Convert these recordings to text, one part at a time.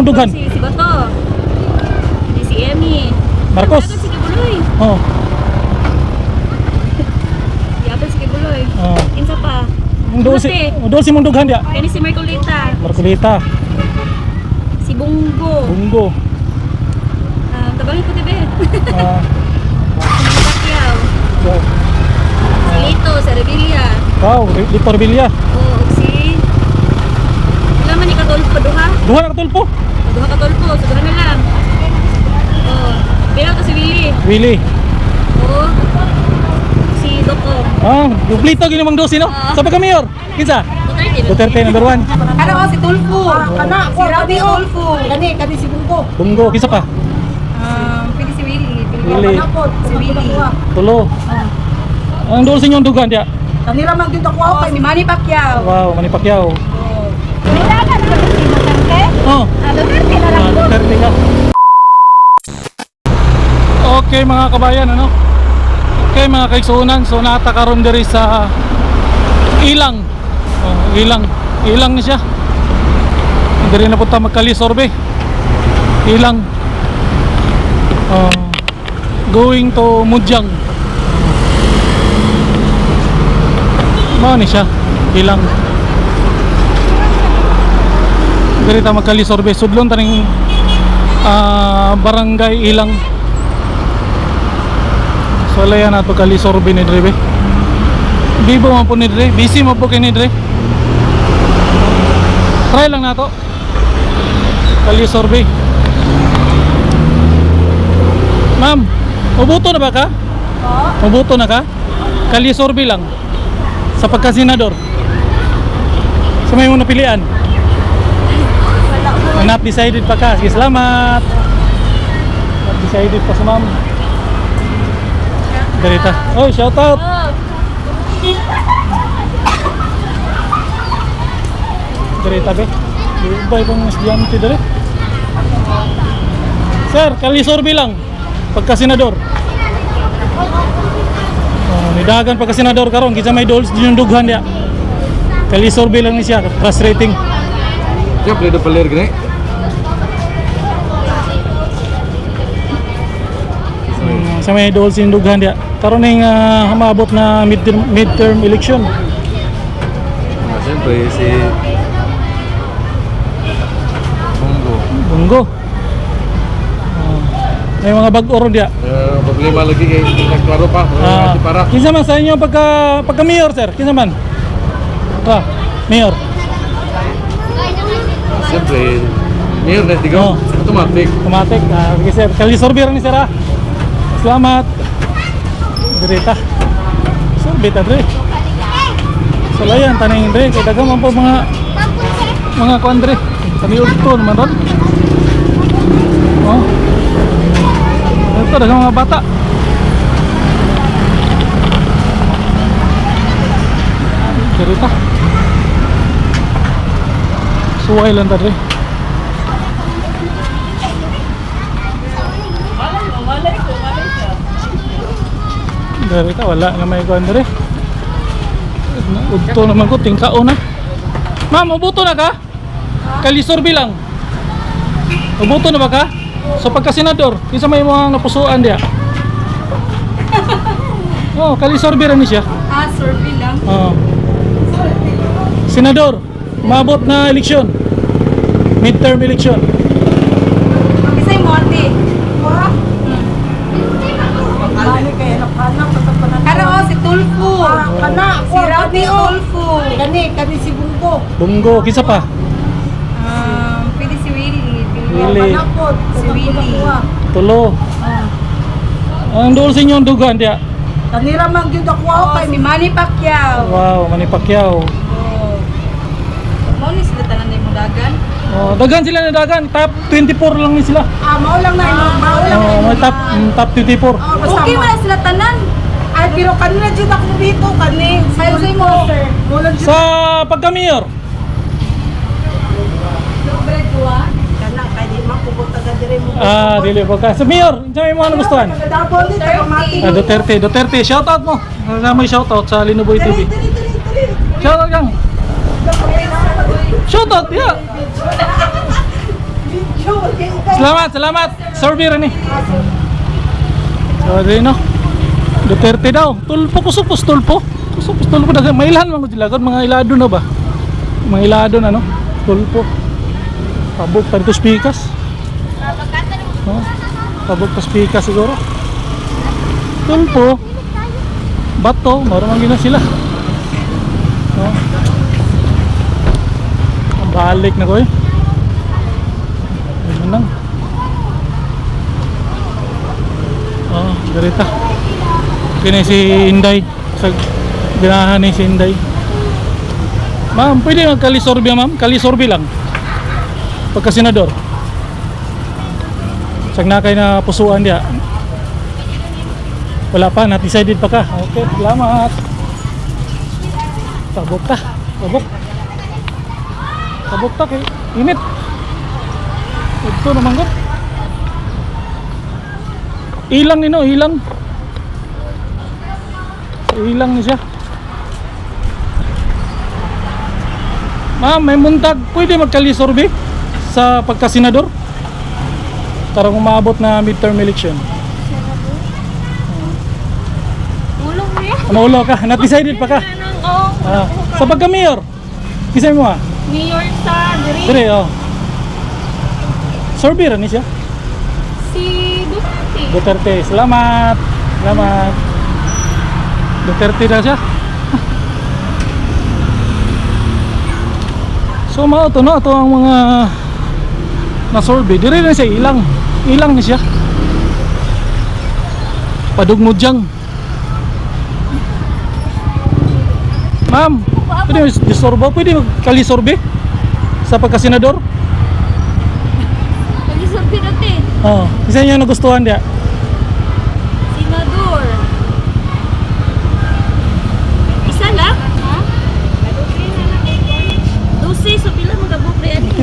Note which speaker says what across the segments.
Speaker 1: mong dughan?
Speaker 2: Si, si Bato. Si, si Emmy.
Speaker 1: Marcos.
Speaker 2: Si Kibuloy.
Speaker 1: Oh.
Speaker 2: Dagan si Kibuloy.
Speaker 1: Oh.
Speaker 2: Insa pa.
Speaker 1: Doon si, doon si mong dughan dia.
Speaker 2: Kani si Mercolita.
Speaker 1: Marcolita,
Speaker 2: Si Bunggo.
Speaker 1: Bungo.
Speaker 2: Ah, tabangin ko dibe.
Speaker 1: Ah,
Speaker 2: si Pacquiao.
Speaker 1: wow.
Speaker 2: Si Lito, si Revilla.
Speaker 1: Wow, Litor Villa.
Speaker 2: Oo, ug si... Wala man ni Katulpo, duha.
Speaker 1: Duha na katulpo.
Speaker 2: Duha Katulpo, so duha na lang. Oo. Pero to si Willie.
Speaker 1: Willie.
Speaker 2: Oo. Si Doko.
Speaker 1: Ah, duplito gini mang dosi no.
Speaker 2: Ah.
Speaker 1: Sa pagka mayor. Kinsa?
Speaker 2: Duterte.
Speaker 1: Number 1.
Speaker 2: Ano si Tulfo?
Speaker 3: Kana,
Speaker 2: Si Rabi Tulfo.
Speaker 3: Kani, kani si Bungko.
Speaker 1: Bungo, kinsa pa?
Speaker 2: Um, pili si Willie. Pili
Speaker 1: Willie.
Speaker 3: Manapod,
Speaker 2: Si Willie.
Speaker 1: Tulo. Ang doon sa inyong dughan dia.
Speaker 3: Kanila man dito ko
Speaker 2: Oh,
Speaker 3: kay
Speaker 2: si Manny Pacquiao.
Speaker 1: Wow, Manny Pacquiao.
Speaker 2: Wala ka na si Duterte?
Speaker 1: Oh.
Speaker 2: Ah, Duterte na.
Speaker 1: Okay mga kabayan ano. Okay mga kaigsuunan, so nata karon diri sa Ilang. Oh, Ilang. Ilang ni siya. Diri na punta magkalisorbe. Ilang. Oh, going to Mujang. Mao ni siya. Ilang. Diri ta magkalisorbe sudlon taning ah, barangay Ilang. So layan nato kalisorbe ni Dre. Bibo man po ni Dre. Busy mo po kay ni Dre. Try lang nato. Kalisorbe. Ma'am, ubuto na ba ka? Ubuto na ka? Kalisorbe lang. Sa pagkasenador. Sa may mo napilian? Not decided pa ka. Sige, salamat. Not decided pa sa ma'am. Darita. Oh, shout out.
Speaker 2: Oh,
Speaker 1: Darita be. Ibay pang estudyante dali. Sir, kalisorbe lang. Pagka senador. Oh, nidagan pagka senador karon kinsa may dols yung dughan dia. Kalisorbe lang ni siya, frustrating.
Speaker 4: Siyempre, na palir gini.
Speaker 1: Sa may dool sindugan dia. Karon ning uh, maabot na midterm, midterm election.
Speaker 4: Ah, Siyempre, si... Bongo.
Speaker 1: Bunggo. Ah, may mga bag-oro dia.
Speaker 4: Uh, problema lagi kay nagklaro pa.
Speaker 1: Ah,
Speaker 4: Uh, para.
Speaker 1: kinsa man sa inyo pagka pagka mayor sir? Kinsa man? Ka, mayor.
Speaker 4: Siyempre, mayor na
Speaker 1: Oh.
Speaker 4: tigaw. Automatic.
Speaker 1: Automatic. Ah, sige sir. Kalisorbe ra ni sir ah. Salamat. Direta. Sorbet Andre. So layan taning Andre kay daghang man po mga mga kuandre. Kami udto naman ron. Oh. Ito daghang mga bata. Direta. Suway lang tadi. Dari ka, wala na may kuhan dari. Udto naman ko, tingkao na. Ma'am, ubuto na ka? Kalisorbi lang. Ubuto na ba ka? So pagka senador, isa may mga napusuan diya. Oh, kalisorbi rin siya.
Speaker 2: ah, survey lang.
Speaker 1: Oh. Senador, maabot na eleksyon. Midterm election.
Speaker 2: Si Rabi Tulfo.
Speaker 3: Kani, kani si Bungko.
Speaker 1: Bunggo, kisa pa.
Speaker 2: Um, pili si Willie. Pili
Speaker 1: Willie.
Speaker 3: Manapod.
Speaker 2: Si Willie.
Speaker 1: Tulo. Ang doon sa inyong dugan diya.
Speaker 3: Kanila man gyud ako
Speaker 2: Oh,
Speaker 3: kay
Speaker 2: si Manny Pacquiao.
Speaker 1: Wow, Manny Pacquiao.
Speaker 2: Oh. Mao ni sila tanan na dagan.
Speaker 1: Oh, dagan sila na dagan. Top 24 lang ni sila.
Speaker 3: Ah, mao lang na imo. Mao lang.
Speaker 1: Oh, top top 24.
Speaker 3: Oh, basta
Speaker 2: Okay man sila tanan.
Speaker 3: Ay, pero kanila dyan ako dito, kani.
Speaker 2: Sayo sa imo.
Speaker 3: Dyan.
Speaker 1: Sa pagka-mayor,
Speaker 3: mo.
Speaker 1: ah, dili pa ka. Sa mayor, sa may mga nagustuhan. Ah, Duterte, Duterte, shoutout mo. Wala may shoutout sa Linuboy TV. Shoutout kang. Shoutout, yeah. Salamat, salamat. Sorby rin eh. So, di no. Duterte daw. Tulpo, kusog po tulpo. Kusog po tulpo. Dagan- Mailan mga dilagod. Mga ilado na ba? Mga ilado na no. Tulpo. Pabok pa dito spikas. No? Pabok pa spikas siguro. Tulpo. Bato. Marunong gina sila. No? Ang Balik na ko eh. Ayun lang. Oh, garita. Kini si Inday. Sa ganahan ni si Inday. Ma'am, pwede magkalisorbi ma'am? Kalisorbi lang. Pagka senador. Sag na na pusuan dia. Wala pa, not decided pa ka. Okay, salamat. Tabok ta. Tabok. Tabok ta kay init. Ito naman ko. Ilang nino, ilang. Ilang ni siya. Ma'am, may muntag. Pwede magkalisorbe sa pagkasenador? Para umabot na midterm election. Maulo ka, not decided pa ka. Ah, sa pagka-mayor, kisay mo ah.
Speaker 2: Mayor sa Diri.
Speaker 1: Dire, oh. Sorbi rin siya.
Speaker 2: Si Duterte.
Speaker 1: Duterte, salamat. Salamat. Duterte na siya. So mao to no, ito ang mga na-survey. Dire na siya ilang. Ilang ni siya. Padugmod diyang. Ma'am, pwede disorbo? Pwede kalisorbe? Sa pagkasenador?
Speaker 2: Duterte.
Speaker 1: Oo. Oh, isa niyo nagustuhan dia.
Speaker 2: Senador. Isa lang? Ha? Dosi, so pila magabok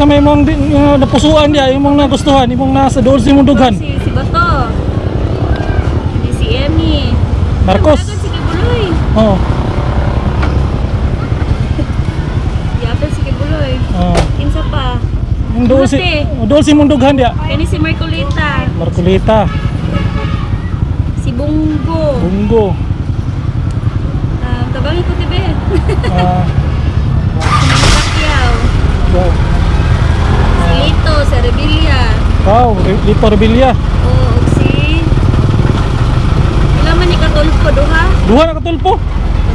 Speaker 2: na yan eh.
Speaker 1: Kinsa may mong di- uh, napusuan dia, imong nagustuhan, imong nasa dool si mong dughan.
Speaker 2: Si, si Bato. Hindi si Emmy.
Speaker 1: Marcos.
Speaker 2: Dagan si Kibuloy.
Speaker 1: Oo.
Speaker 2: Yapel si Kibuloy.
Speaker 1: Oh.
Speaker 2: Kinsa pa?
Speaker 1: Yung dool si
Speaker 2: Duterte.
Speaker 1: dool si mong dughan dia.
Speaker 2: Kani si Marcolita.
Speaker 1: Marcolita,
Speaker 2: Si Bunggo.
Speaker 1: Bungo.
Speaker 2: Um, tabangin ko tibe.
Speaker 1: Ah,
Speaker 2: si Pacquiao.
Speaker 1: wow.
Speaker 2: Lito. Si Rebilla.
Speaker 1: Wow, Lito Rebilla.
Speaker 2: O ug si... Wala man ni Katolpo. Duha.
Speaker 1: Duha na katulpo.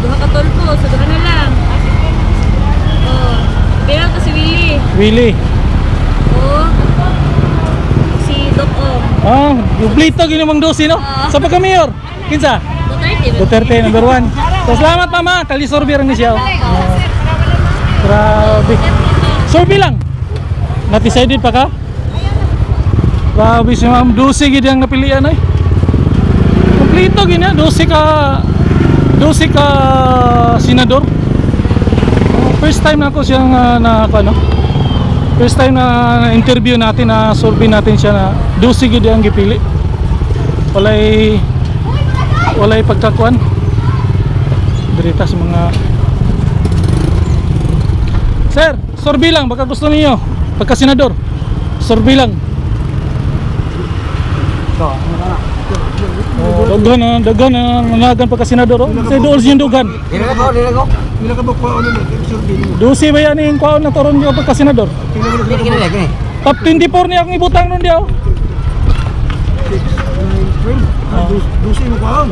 Speaker 2: Duha Katolpo. So duha na lang. O. Pero to si Willie.
Speaker 1: Willie.
Speaker 2: O. Si Doc Ong.
Speaker 1: Ah, dublito gini mong dosi no.
Speaker 2: Oo.
Speaker 1: Sa pagka-mayor. Kinsa?
Speaker 2: Duterte.
Speaker 1: Duterte number one. So, salamat mama, kalisorbi rin ni siya. oh. Ah, grabe. Sorbi lang. Not decided pa ka? Grabe si ma'am. Dusi gid ang napilian ay. Kompleto gina. Dusi ka dusi ka senador. First time na ako siyang uh, na ano. First time na interview natin na survey natin siya na dusi gid ang gipili. Walay walay pagkakuan. Dirita sa mga Sir, sorbi lang baka gusto niyo pagka senador. Sorbi lang. Oh, dagan na, dagan na nanagan pagka senador. Oh. Say dool yung dugan.
Speaker 5: Dila ko, dila ko. Dila ka ko ano na survey?
Speaker 1: Dusi ba yan yung kwaon na toron niyo pagka senador? Top 24 niya akong ibutang nun diyaw.
Speaker 5: Ah, dusi mo ang.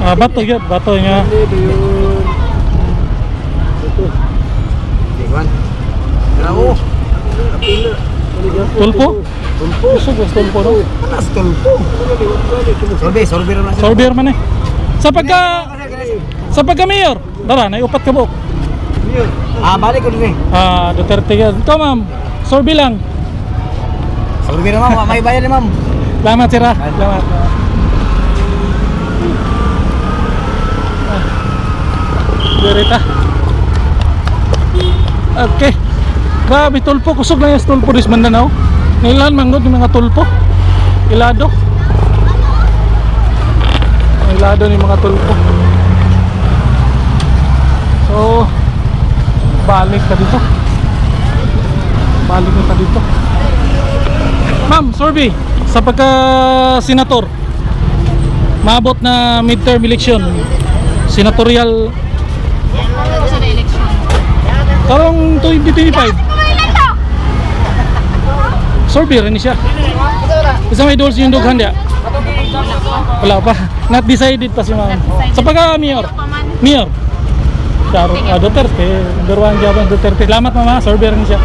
Speaker 1: Ah, bato yun, bato niya.
Speaker 5: Dito yun. Ito. Iwan. Ko.
Speaker 1: Tulpo?
Speaker 5: Tulpo.
Speaker 1: Gusto gusto tulpo no?
Speaker 5: Anas tulpo. Survey, survey naman siya.
Speaker 1: Sorbier man eh. Sa pagka sa pagka mayor, dara na upat ka buok.
Speaker 5: Ah, balik ko din eh.
Speaker 1: Ah, Duterte yan. Ikaw ma'am, sorbi lang.
Speaker 5: Survey naman, wa- may bayan ni ma'am.
Speaker 1: Salamat sira. Salamat. Ah. Direta. Okay. Grabe tulpo, kusog na yung tulpo ris Mandanao. Nailan manggod yung mga tulpo. Ilado. Ilado ni mga tulpo. So, balik ka dito. balik ta dito ma'am survey sa pagka senator maabot na midterm election senatorial karong 2025 survey rin siya isa may dulce yung dughan dia wala pa not decided pa si ma'am sa pagka mayor mayor Charo, ah, Duterte, number one job ang Duterte. Salamat mama, survey rin siya.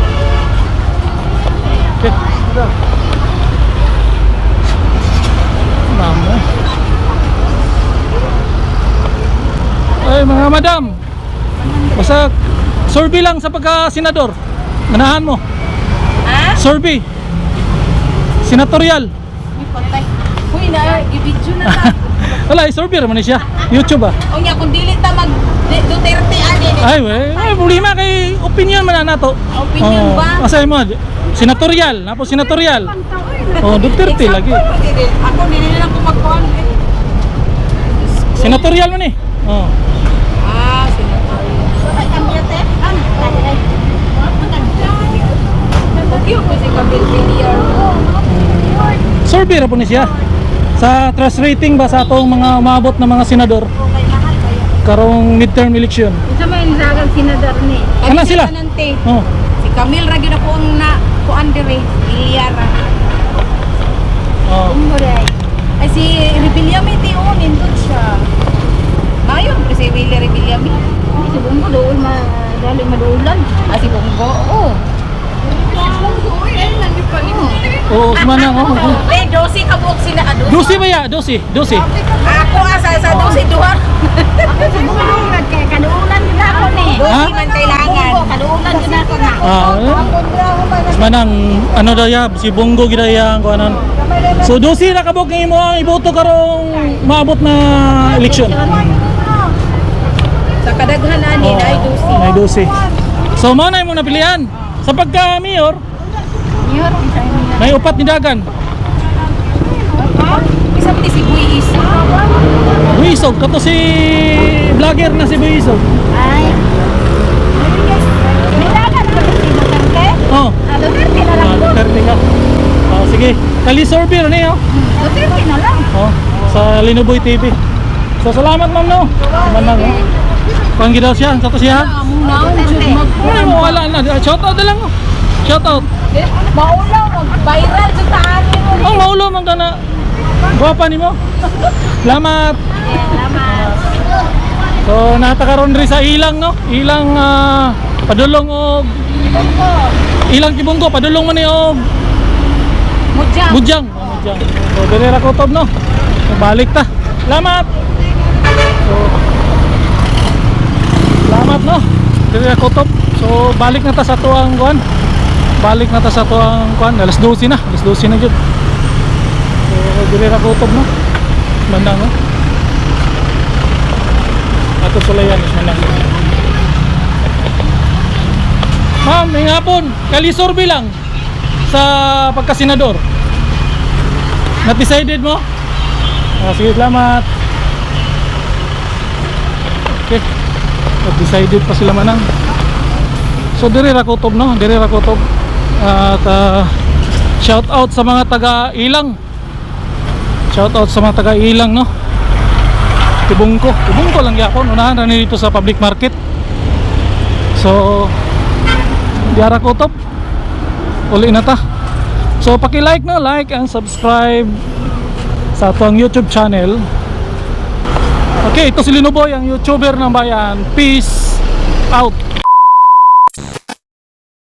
Speaker 1: Okay. Mama. Ay mga madam. Basta survey lang sa pagka-senador. Manahan mo.
Speaker 2: Ha?
Speaker 1: Survey. Senatorial.
Speaker 2: Uy na, i-video na ta.
Speaker 1: Wala, survey naman siya. YouTube ah.
Speaker 2: O nga, kung dili ta mag Duterte ani ni.
Speaker 1: Ay, we, ay, problema kay opinion man na nato.
Speaker 2: Opinion
Speaker 1: Oh,
Speaker 2: ba?
Speaker 1: Asay mo, senatorial, napo senatorial. Oh, Duterte lagi.
Speaker 3: Ako, na lang ko magkuhan.
Speaker 1: Senatorial man eh. Oh.
Speaker 3: Ah, senator.
Speaker 2: Bagyo ko si Camille Villar.
Speaker 1: Survey ra po ni siya. Sa trust rating ba sa atong mga umabot na mga senador karong midterm election.
Speaker 2: Isa may nilagang sinadar ni.
Speaker 1: Ano sila? Oh.
Speaker 3: Si Camille ra gyud ako ang na kuan dire. Iliara.
Speaker 1: Oh.
Speaker 3: Umuray. Ay si Rebilla may tiyon indot siya. Mayon si Willie Rebilla mi.
Speaker 2: Si Bungo doon ma dali madulan.
Speaker 3: Ah si Bongo. Oh.
Speaker 1: Oh, kumana oh. oh.
Speaker 3: Eh, dosi ka buok sila ado.
Speaker 1: Dosi ba ya? Dosi, dosi.
Speaker 3: Ako asa sa dosi duha.
Speaker 2: Kaduulan kay kaduulan din ako ni.
Speaker 1: Ha?
Speaker 3: Dosi man kailangan.
Speaker 2: Kaduulan din ako na.
Speaker 1: Ah, eh. manang ano daw ya, si Bongo gida ya ang kuanan. So dosi ra kabog ni mo ang iboto karong maabot na election.
Speaker 3: Sa kadaghan ani na ay dosi.
Speaker 1: May dosi. So mo na imong napilian. Sa pagka mayor,
Speaker 2: Mayor, isa niya.
Speaker 1: may upat ni dagan.
Speaker 3: Isa pa si Buy Isa.
Speaker 1: Buisog kato si vlogger na si Buisog.
Speaker 2: Ay. Nilagan ko si Duterte.
Speaker 1: Oh.
Speaker 2: Ah, Duterte na lang
Speaker 1: Ah,
Speaker 2: po.
Speaker 1: Duterte ka. Oh, sige. Kali rin eh, oh.
Speaker 2: Duterte na lang.
Speaker 1: Oh, sa Linuboy TV. So salamat ma'am no. Manang oh. Panggi daw siya, sa to siya. Ay mo wala na. Shout out na lang oh. Shout out.
Speaker 3: Maulaw mag-viral sa taan mo.
Speaker 1: Ang maulo man ka na. Gwapa ni mo. Salamat.
Speaker 2: Salamat.
Speaker 1: So natakaroon rin sa ilang no. Ilang ah, padulong og ilang kibunggo padulong man ni og
Speaker 3: Mujang.
Speaker 1: Bujang. Oh, Bujang. So, dili ra kutob no. So, balik ta. Salamat. So, salamat no. Dili ra kutob. So, balik na ta sa tuang kuan. Balik na ta sa tuang kuan. Alas 12 na. Alas 12 na jud. So, dili ra kutob no. Manang no. Ato sulayan is manang. Ma'am, may hapon. Kalisorbe lang sa pagkasenador. Na-decided mo? Ah, sige, salamat. Okay. Na-decided pa sila manang. So, diri ra kutob, no? Diri ra kutob. At ah, shout out sa mga taga Ilang. Shout out sa mga taga Ilang, no? Tibungko. Tibungko lang yapon. Unahan na dito sa public market. So, Diara kutob. Uli na ta. So paki-like no, like and subscribe sa atong YouTube channel. Okay, ito si Linoboy, ang YouTuber ng bayan. Peace out.